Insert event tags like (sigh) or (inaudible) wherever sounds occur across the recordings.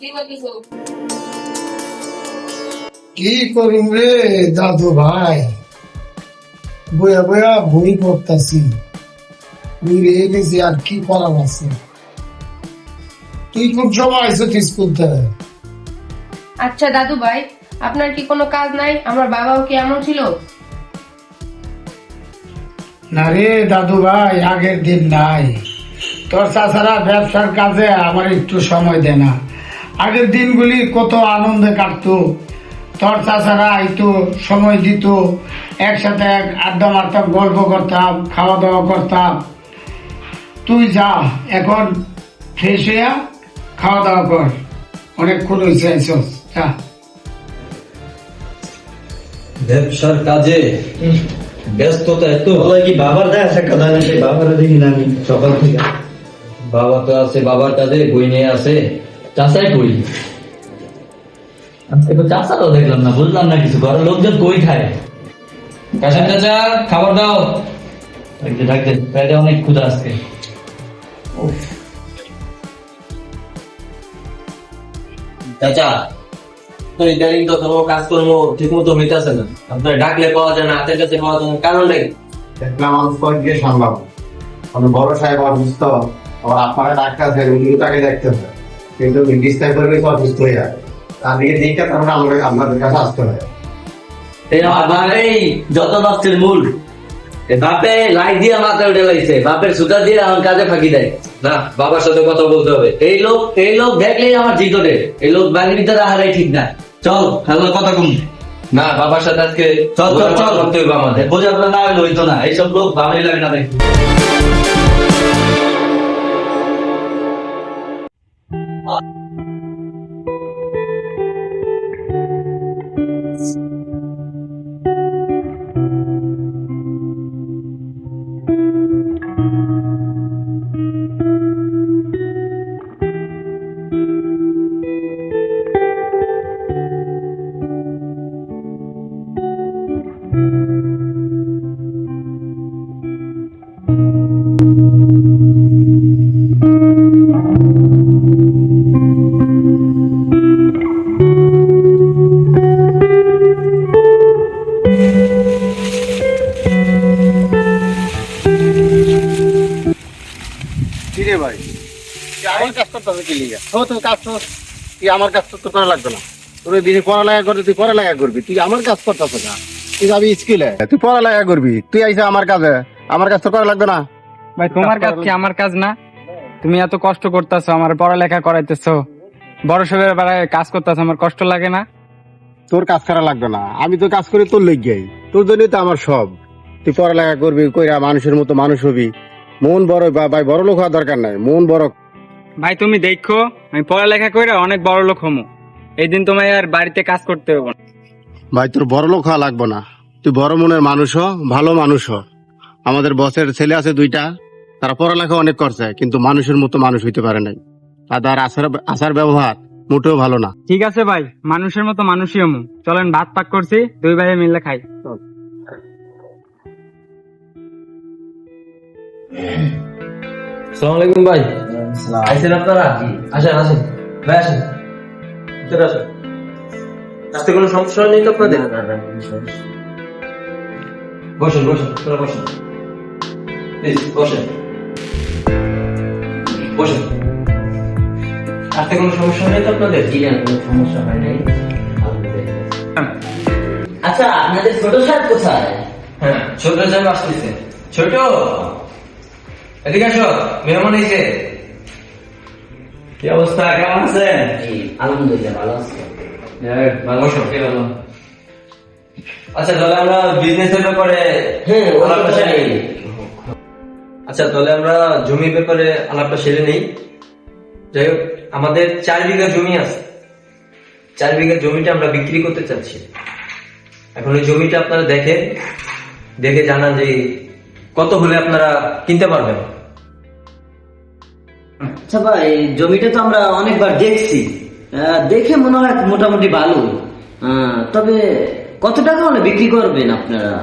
কি করতেছো করুম রে দাদু ভাই? বয়া বয়া বই পড়তাছি। গেছি আর কি করার আছে? তুই কোন সময় আইসো স্কুল থেকে? আচ্ছা দাদু ভাই আপনার কি কোনো কাজ নাই? আমার বাবাও কি এমন ছিল? না রে দাদু ভাই আগের দিন নাই। তোর চাচারা ব্যবসার কাজে আমার একটু সময় দেয় না। আগের দিনগুলি কত আনন্দে কাটতো। তোর চাচারা আইতো সময় দিত একসাথে এক আড্ডা মারতাম গল্প করতাম খাওয়া দাওয়া করতাম। তুই যা এখন ফ্রেশ হইয়া খাওয়া দাওয়া কর। অনেকক্ষণ হয়েছে আইসস যা। ব্যবসার কাজে ব্যস্ততা এত। কি বাবার দেখা সাক্ষাৎ হয় না সেই দেখি না আমি সকাল থেকে। বাবা তো আছে বাবার কাজে বই নিয়ে আছে চাষাই করি এবার চাষারও দেখলাম না বুঝলাম না কিছু ঘরের লোকজন কই খায়? কাশেম চাচা খাবার দাও। ডাকতে ডাকতে পেটে অনেক ক্ষুধা আজকে। চাচা তো ইদানিং তো তোমার কাজকর্ম ঠিক মতো হইতেছে না। আপনার ডাকলে পাওয়া যায় না হাতের কাছে পাওয়া যায় না কারণ দেখলাম মানুষ গিয়ে সামলাবো। আমি বড় সাহেব অসুস্থ আবার আপনারা ডাক্তার আছে উনি তাকে দেখতে হবে। কিন্তু ডিস্টার্ব অসুস্থ হয়ে যায়। তার দিকে দিকটা তারপরে আমাদের আপনাদের কাছে আসতে হয় এই আমার বাপেই যত নষ্টের মূল। বাপে লাই দিয়ে মাথায় উঠে লাইছে বাপের সুতা দিয়ে আমার কাজে ফাঁকি দেয়। না বাবার সাথে কথা বলতে হবে। এই লোক এই লোক দেখলেই আমার জিত ওঠে। এই লোক বাঙালি দ্বারা হারাই ঠিক না। চল হ্যালো কথা কম না বাবার সাথে আজকে চল চল চল। করতে হবে আমাদের। বোঝাপড়া না হইতো না। এইসব লোক ভালোই লাগে না দেখি Oh. তুই কাজ কর। তুই আমার কাজ তো করা লাগবে না। তোর পড়ালেখা করতে তুই পড়ালেখা করবি। তুই আমার কাজ করতেছ না। তুই যাবি স্কুলে তুই পড়ালেখা করবি। তুই আইসা আমার কাজে। আমার কাজ তো করা লাগবে না। ভাই তোমার কাজ কি আমার কাজ না? তুমি এত কষ্ট করতেছো আমার পড়ালেখা করাইতেছো। বড় সবের বেড়ায় কাজ করতেছো আমার কষ্ট লাগে না? তোর কাজ করা লাগবে না। আমি তো কাজ করি তোর লেগে তোর জন্যই তো আমার সব। তুই পড়ালেখা করবি কইরা মানুষের মতো মানুষ হবি। মন বড় বা ভাই বড় লোক হওয়ার দরকার নাই। মন বড় ভাই তুমি দেখো আমি পড়ালেখা করে অনেক বড় লোক হমু। এই দিন তোমায় আর বাড়িতে কাজ করতে হবে না। ভাই তোর বড় লোক হওয়া লাগবে না। তুই বড় মনের মানুষ হ ভালো মানুষ হ। আমাদের বসের ছেলে আছে দুইটা তারা পড়ালেখা অনেক করছে কিন্তু মানুষের মতো মানুষ হইতে পারে নাই। আর তার আচার আচার ব্যবহার মোটেও ভালো না। ঠিক আছে ভাই মানুষের মতো মানুষই হমু। চলেন ভাত পাক করছি দুই ভাই মিলে খাই। সালাম আলাইকুম ভাই। আইসেন আপনারা? আসেন আসেন। ভাই আসেন। ভিতরে আসেন। কোনো সমস্যা নেই তো আপনাদের? বসেন বসেন তোরা বসেন। প্লিজ বসেন। কোনো সমস্যা নেই তো আপনাদের? সমস্যা হয় নাই। আচ্ছা আপনাদের ছোট সাহেব কোথায়? হ্যাঁ ছোট সাহেব আসতেছে। ছোট? এদিকে আসো মেহমান এসে কি অবস্থা? কেমন আছেন? আলহামদুলিল্লাহ ভালো আছে। ভালো ভালো? আচ্ছা তাহলে আমরা বিজনেসের ব্যাপারে হ্যাঁ আলাপটা। সেরে নিই। আচ্ছা তাহলে আমরা জমির ব্যাপারে আলাপটা সেরে নেই। যাই হোক আমাদের চার বিঘা জমি আছে। চার বিঘা জমিটা আমরা বিক্রি করতে চাচ্ছি। এখন ওই জমিটা আপনারা দেখেন দেখে জানান যে কত হলে আপনারা কিনতে পারবেন। আচ্ছা ভাই, জমিটা তো আমরা অনেকবার দেখছি। দেখে মনে হয় মোটামুটি ভালো। তবে কত টাকা হলে বিক্রি করবেন আপনারা?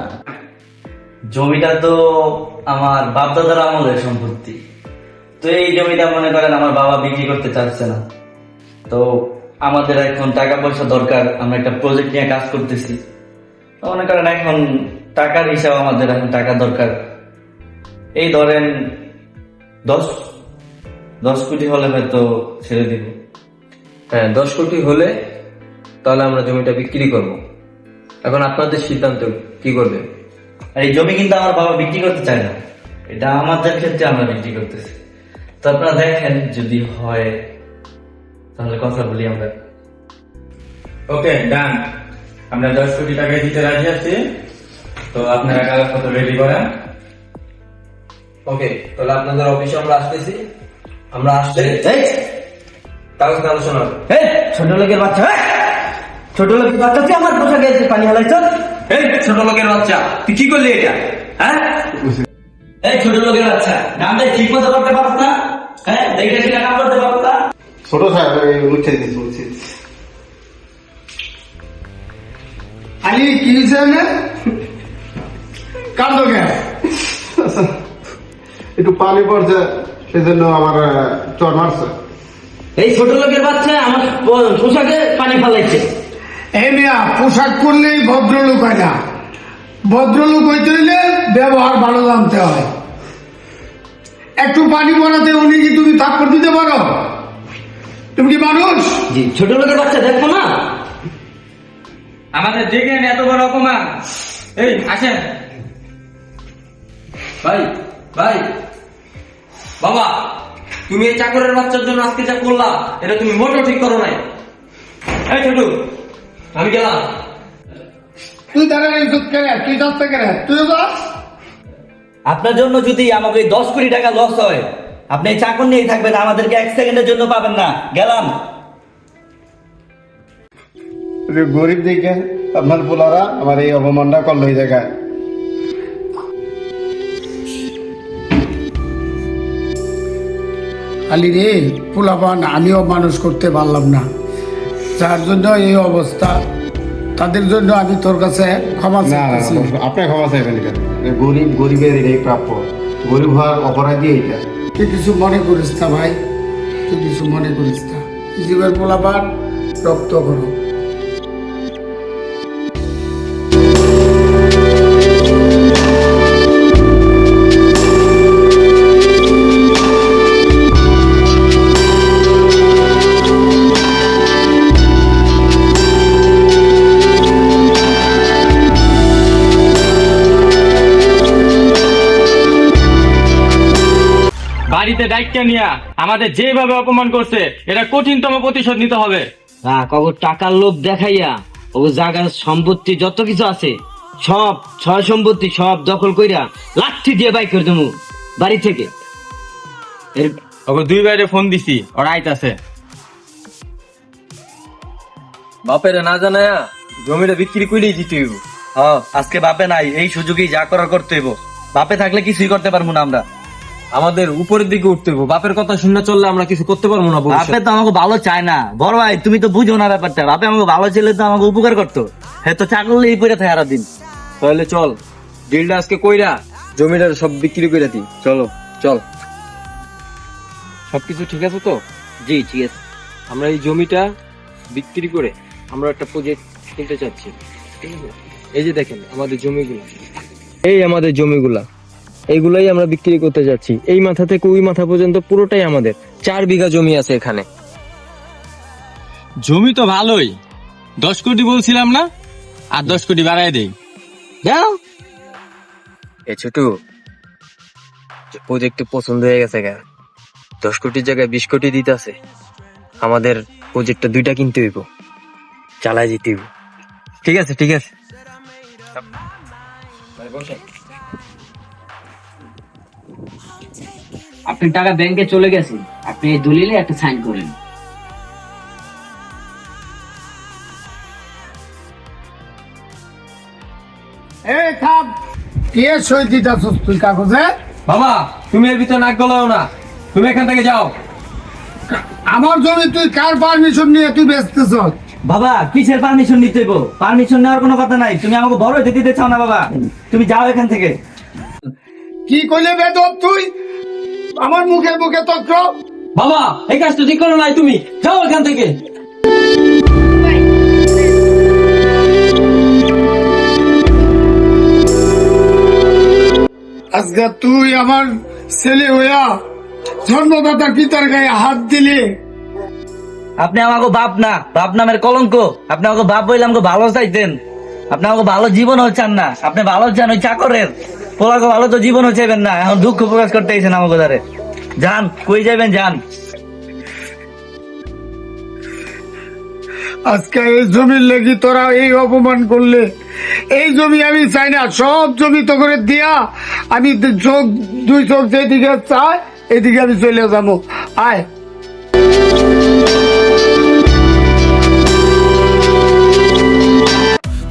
জমিটা তো আমার বাপ দাদার আমলের সম্পত্তি। তো এই জমিটা মনে করেন আমার বাবা বিক্রি করতে চাচ্ছে না। তো আমাদের এখন টাকা পয়সা দরকার, আমরা একটা প্রজেক্ট নিয়ে কাজ করতেছি। মনে করেন এখন টাকার হিসাব আমাদের এখন টাকা দরকার। এই ধরেন দশ দশ কোটি হলে হয়তো ছেড়ে দিব। হ্যাঁ দশ কোটি হলে তাহলে আমরা জমিটা বিক্রি করব। এখন আপনাদের সিদ্ধান্ত কি করবে আর এই জমি কিন্তু আমার বাবা বিক্রি করতে চায় না। এটা আমাদের ক্ষেত্রে আমরা বিক্রি করতেছি। তো আপনারা দেখেন যদি হয় তাহলে কথা বলি আমরা। ওকে ডান। আমরা দশ কোটি টাকা দিতে রাজি আছি। তো আপনারা কাগজপত্র রেডি করেন। ওকে তাহলে আপনাদের অফিসে আমরা আসতেছি। আমরা আসতে এই, কাগজ আলোচনা হবে। এই, ছোট লোকের বাচ্চা! ছোট লোকের বাচ্চা তুই আমার পোশাকে এসে পানি হালাইছ? এই ছোট লোকের বাচ্চা তুই কি করলি এটা? হ্যাঁ? এই ছোট লোকের বাচ্চা নামটা ঠিক মতো করতে পারত না। হ্যাঁ দেখে সেটা কাম করতে পারত না। ছোট সাহেব এই মুছে দিচ্ছি মুছে দিচ্ছি। আলি কি হয়েছে না কান্দো কেন? একটু পানি পড়ছে। সেজন্য আমার চর মারছে। এই ছোট লোকের বাচ্চা আমার পোশাকে পানি ফালাইছে। এই মিয়া পোশাক পরলেই ভদ্রলোক হয় না। ভদ্রলোক হইতে হইলে ব্যবহার ভালো জানতে হয়। একটু পানি পড়াতে উনি কি তুমি থাপ্পড় দিতে পারো? তুমি কি মানুষ? জি ছোট লোকের বাচ্চা দেখো না। আমাদের দেখেন এত বড় অপমান। এই আসেন। ভাই ভাই। বাবা তুমি এই চাকরের বাচ্চার জন্য আজকে যা করলা এটা তুমি মোটেও ঠিক করো নাই। এই ছোটু আমি গেলাম। তুই ইজ্জত কেড়ে তুই যাচ্ছে কেড়ে তুই যাস আপনার জন্য যদি আমাকে দশ কোটি টাকা লস হয় আপনি এই চাকর নিয়েই থাকবেন আমাদেরকে এক সেকেন্ডের জন্য পাবেন না। গেলাম। গরিব দেখে আপনার পোলারা আমার এই অপমানটা করল এই জায়গায়। আলি রে পোলাপান আমিও মানুষ করতে পারলাম না। যার জন্য এই অবস্থা। তাদের জন্য আমি তোর কাছে ক্ষমা চাইছি আপনি ক্ষমা চাইবেন কেন? গরিব গরিবের এটাই প্রাপ্য। গরিব হওয়ার অপরাধী এটা তুই কিছু মনে করিস না ভাই তুই কিছু মনে করিস না। জীবের পোলাপান রক্ত করো বাড়িতে দায়িত্ব নিয়া আমাদের যেভাবে অপমান করছে এটা কঠিনতম প্রতিশোধ নিতে হবে। হ্যাঁ কবর টাকার লোভ দেখাইয়া ও জায়গার সম্পত্তি যত কিছু আছে সব ছয় সম্পত্তি সব দখল কইরা লাঠি দিয়ে বাই করে দেবো বাড়ি থেকে। এর ওকে দুই বাইরে ফোন দিছি ওরা আইতাছে। বাপের না জানায়া জমিটা বিক্রি করেই দিতে হইব। হ্যাঁ আজকে বাপে নাই এই সুযোগেই যা করার করতে হইব। বাপে থাকলে কিছুই করতে পারব না আমরা। আমাদের উপরের দিকে উঠতে হইব। বাপের কথা শুনে চললে আমরা কিছু করতে পারব না বাপে তো আমাকে ভালো চায় না। বড় ভাই তুমি তো বুঝো না ব্যাপারটা। বাপে আমাকে ভালো ছেলে তো আমাকে উপকার করতো। হ্যাঁ তো চাকরলে এই পড়ে থাকে সারাদিন। তাহলে চল ডিলটা আজকে কইরা জমিটা সব বিক্রি করে দিই। চলো চল। সবকিছু ঠিক আছে তো? জি ঠিক আছে। আমরা এই জমিটা বিক্রি করে আমরা একটা প্রজেক্ট কিনতে চাচ্ছি। ঠিক আছে এই যে দেখেন আমাদের জমিগুলো। এই আমাদের জমিগুলা। এইগুলাই আমরা বিক্রি করতে যাচ্ছি। এই মাথা থেকে ওই মাথা পর্যন্ত পুরোটাই আমাদের। চার বিঘা জমি আছে এখানে। জমি তো ভালোই। দশ কোটি বলছিলাম না? আর দশ কোটি বাড়াই দেই। যাও। এ ছোটু প্রজেক্ট পছন্দ হয়ে গেছে গা। দশ কোটির জায়গায় বিশ কোটি দিতে আছে। আমাদের প্রজেক্টটা দুইটা কিনতে হইব। চালাই যেতে হইব। ঠিক আছে ঠিক আছে। আপনি টাকা ব্যাংকে চলে গেছে আপনি এই দলিলে একটা সাইন করেন। কে সই দিতাছস তুই কাগজে? বাবা তুমি এর ভিতরে নাক গলাও না। তুমি এখান থেকে যাও। আমার জমি তুই কার পারমিশন নিয়ে তুই বেচতেছ বাবা কিসের পারমিশন নিতে হইব? পারমিশন নেওয়ার কোনো কথা নাই। তুমি আমাকে বড় হইতে দিতে চাও না বাবা। তুমি যাও এখান থেকে। কি কইলে বেদব তুই? আমার মুখে মুখে তক্র বাবা এই কাজ তো ঠিক করো নাই তুমি। যাও এখান থেকে। আজকে তুই আমার ছেলে হইয়া জন্মদাতা পিতার গায়ে হাত দিলে। আপনি আমাকে বাপ না বাপ নামের কলঙ্ক। আপনি আমাকে বাপ বললে আমাকে ভালো চাইতেন। আপনি আমাকে ভালো জীবন চান না। আপনি ভালো চান ওই চাকরের। পোলাকে ভালো তো জীবনও চাইবেন না। এখন দুঃখ প্রকাশ করতে আইছেন আমাকে দ্বারে যান কই যাবেন যান। আজকে এই জমির লেগে তোরা এই অপমান করলে এই জমি আমি চাই না সব জমি তো করে দিয়া আমি চোখ দুই চোখ যেদিকে চাই এদিকে আমি চলে যাব। আয়।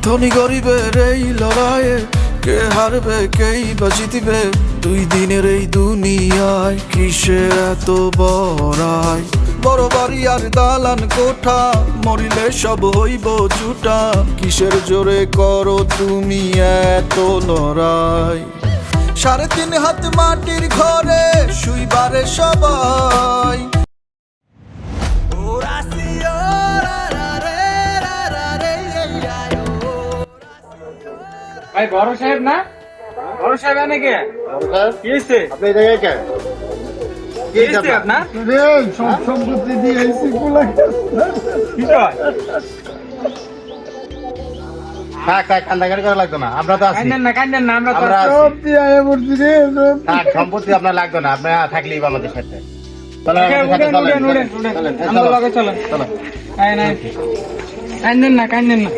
ধনী গরিবের এই লড়াইয়ে কে হারবে, কেই বা জিতবে? দুই দিনের এই দুনিয়ায় কিসের এত বড়াই? বড় বাড়ি আর দালান কোঠা, মরিলে সব হইব জুটা কিসের জোরে করো তুমি এত লড়াই? সাড়ে তিন হাত মাটির ঘরে শুইবারে সবাই। ভাই বড় সাহেব না? বড় সাহেব এনে কে? কি হয়েছে আপনি জায়গায় কেন কি সম্পত্তি দিয়ে থাক থাক কান্দাকাটি করা লাগতো না। আমরা তো আছি। না কান্দেন না আমরা তো আমরা আছি। সব দিয়ে আয় পড়ছি রে থাক সম্পত্তি আপনার লাগতো না। আপনি থাকলেই আমাদের সাথে চলেন। কান্দেন না কান্দেন না।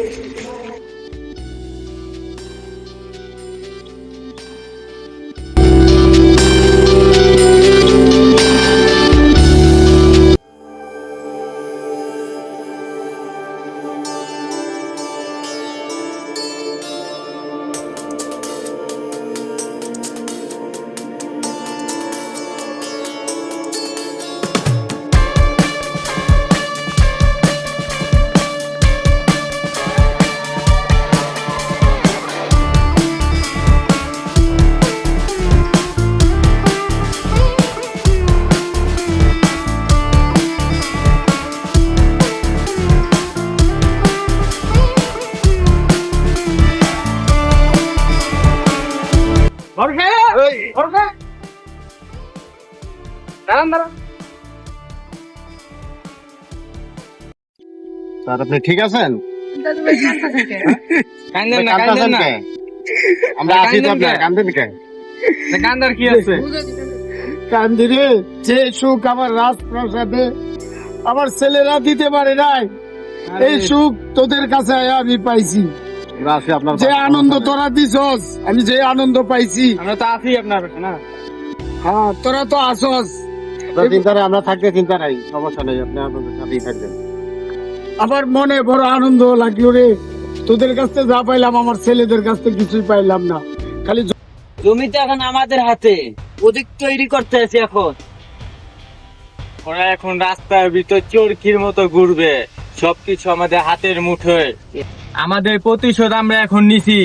স্যার আপনি ঠিক আছেন? কান্দেন না? আমরা আছি তো আপনার কান্দেন কে? কান্দার কি আছে? কান্দি রে যে সুখ আমার রাজপ্রাসাদে আমার ছেলেরা দিতে পারে নাই এই সুখ তোদের কাছে আয়া আমি পাইছি। যে আনন্দ তোরা দিছস আমি যে আনন্দ পাইছি। আমরা তো আছি আপনার না? হ্যাঁ তোরা তো আসস। চিন্তা নেই আমরা থাকতে চিন্তা নাই সমস্যা নেই আপনি আমাদের সাথেই থাকবেন। আমার মনে বড় আনন্দ লাগল রে। তোদের কাছ থেকে যা পাইলাম আমার ছেলেদের কাছ থেকে কিছুই পাইলাম না। খালি জমিটা এখন আমাদের হাতে। ওদিক তৈরি করতে আছে এখন। ওরা এখন রাস্তার ভিতর চরকির মতো ঘুরবে। সবকিছু আমাদের হাতের মুঠোয়। আমাদের প্রতিশোধ আমরা এখন নিছি।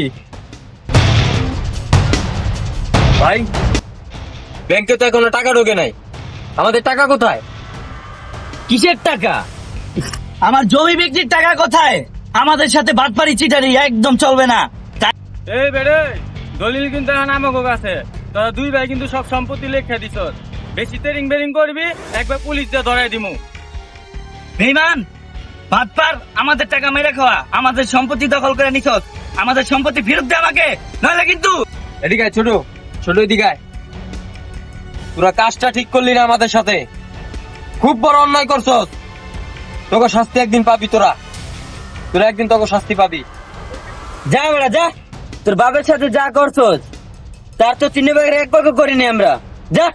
ভাই ব্যাংকে তো এখনও টাকা ঢোকে নাই। আমাদের টাকা কোথায়? কিসের টাকা? আমার জমি বিক্রির টাকা কোথায়? আমাদের সাথে বাটপারি চিটারি একদম চলবে না। এই বেড়ে দলিল কিন্তু এখন আমাকে কাছে। তোরা দুই ভাই কিন্তু সব সম্পত্তি লেখা দিছ। বেশি তেরিং বেরিং করবি একবার পুলিশ দিয়ে ধরাই দিমু। বেইমান বাটপার আমাদের টাকা মেরে খাওয়া। আমাদের সম্পত্তি দখল করে নিছ। আমাদের সম্পত্তি ফেরত দে আমাকে নাহলে কিন্তু এদিকে ছোট ছোট এদিকে। তোরা কাজটা ঠিক করলি না আমাদের সাথে। খুব বড় অন্যায় করছস। তোকে শাস্তি একদিন পাবি তোরা। তোরা একদিন তোকে শাস্তি পাবি। যা বেড়া, যা। তোর বাবের সাথে যা করছস, তার তো তিন ভাগের এক ভাগও করিনি আমরা। যা।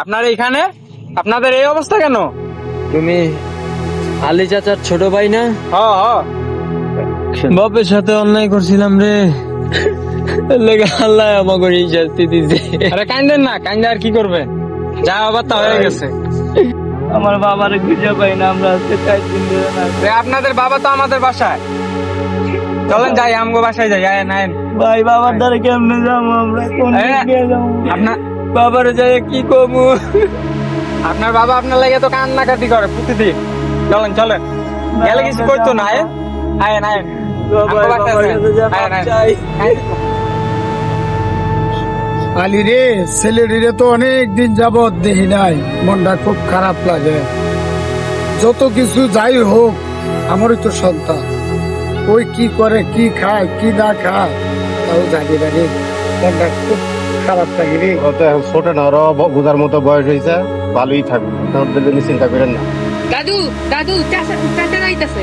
আপনার এখানে আপনাদের এই অবস্থা কেন? তুমি আলী চাচার ছোট ভাই না? বাপের সাথে অন্যায় করছিলাম রে। লেগে আল্লাহ আমাকে এই শাস্তি দিছে। আরে কান্দেন না কান্দে আর কি করবে? যা আবার তা হয়ে গেছে। আমার বাবার খুঁজে পাই না আমরা আজকে চার দিন ধরে না। রে, আপনাদের বাবা তো আমাদের বাসায়। চলেন যাই আমগো বাসায় যাই আয় নাইন ভাই বাবার দ্বারা কেমনে যাব আমরা? কোন দিক যাব? আপনার বাবার যাই কি কমু? আপনার বাবা আপনার লাগে তো কান্নাকাটি করে প্রতিদিন। চলেন চলেন। গেলে কিছু করতো না আয় আয় নাইন আমগো বাসায় আছেন। আয়, আয়। চাই আয়। আলি রে ছেলেটিরে তো অনেক দিন যাবৎ দেখি নাই। মনটা খুব খারাপ লাগে। যত কিছু যাই হোক আমারই তো সন্তান। ওই কি করে কি খায় কি না খায় তাও জানি না রে। মনটা খুব খারাপ লাগে রে এখন ছোট না ওরও ব- বোঝার মতো বয়স হয়েছে ভালোই থাকবে। ওদের জন্য চিন্তা করেন না। দাদু দাদু চাচা চাচা যাইতাছে।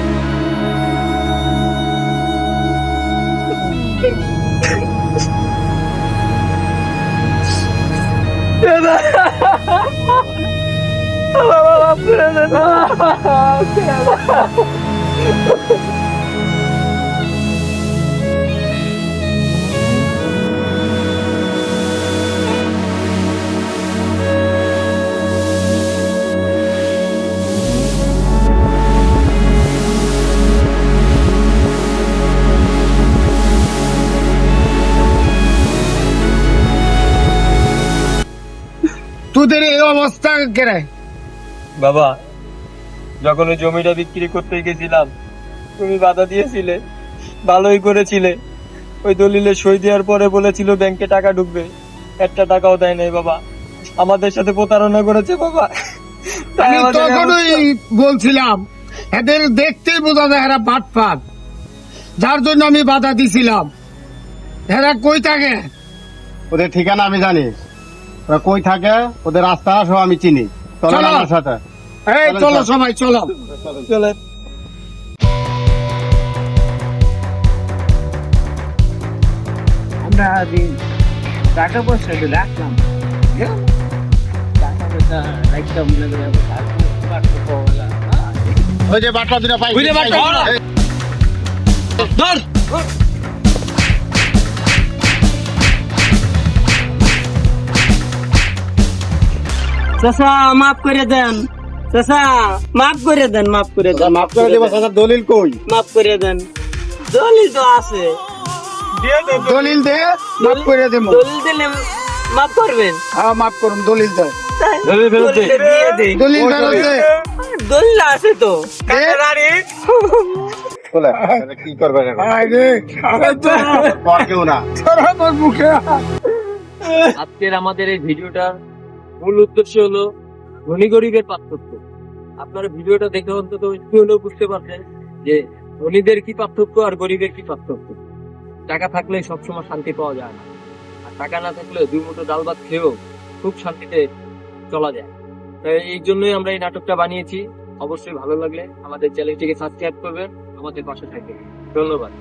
(laughs) তোদের এই অবস্থা কেরে বাবা যখন ওই জমিটা বিক্রি করতে গেছিলাম তুমি বাধা দিয়েছিলে ভালোই করেছিলে। ওই দলিলে সই দেওয়ার পরে বলেছিল ব্যাংকে টাকা ঢুকবে একটা টাকাও দেয় নাই বাবা। আমাদের সাথে প্রতারণা করেছে বাবা। তাই আমি তখনই বলছিলাম এদের দেখতেই বোঝা যায় এরা পাট পাট যার জন্য আমি বাধা দিছিলাম। এরা কই থাকে? ওদের ঠিকানা আমি জানি। ওরা কই থাকে? ওদের রাস্তা সব আমি চিনি। চলো চলো। আমার সাথে। এই চলো সবাই চলো। চলে। আমরা দিন টাকা পয়সা তো রাখলাম। টাকা পয়সা রাখতাম মনে করে ওই যে বাটলা দুটা পাই ধর। চাচা মাফ করে দেন। চাচা মাফ করে দেন মাফ করে দেন। মাফ করে দেবো চাচা দলিল কই? মাফ করে দেন। দলিল তো আছে। দলিল। দে মাফ করে দেবো। দলিল দিলে মাফ করবেন? হ্যাঁ মাফ করুন দলিল দে। দলিল ফেরত দে। দলিল ফেরত দে। দলিল আছে তো। বলে কি করবে এখন? আয় রে আরে তো। পর কেউ না। তোর আমার মুখে। আজকের আমাদের এই ভিডিওটার মূল উদ্দেশ্য হলো ধনী গরিবের পার্থক্য। আপনারা ভিডিওটা দেখে অন্তত একটু হলেও বুঝতে পারছেন যে ধনীদের কি পার্থক্য আর গরিবের কি পার্থক্য। টাকা থাকলে সবসময় শান্তি পাওয়া যায় না। আর টাকা না থাকলে দুই মুঠো ডাল ভাত খেয়েও খুব শান্তিতে চলা যায়। তাই এই জন্যই আমরা এই নাটকটা বানিয়েছি। অবশ্যই ভালো লাগলে আমাদের চ্যানেলটিকে সাবস্ক্রাইব করবেন, আমাদের পাশে থাকবেন। ধন্যবাদ।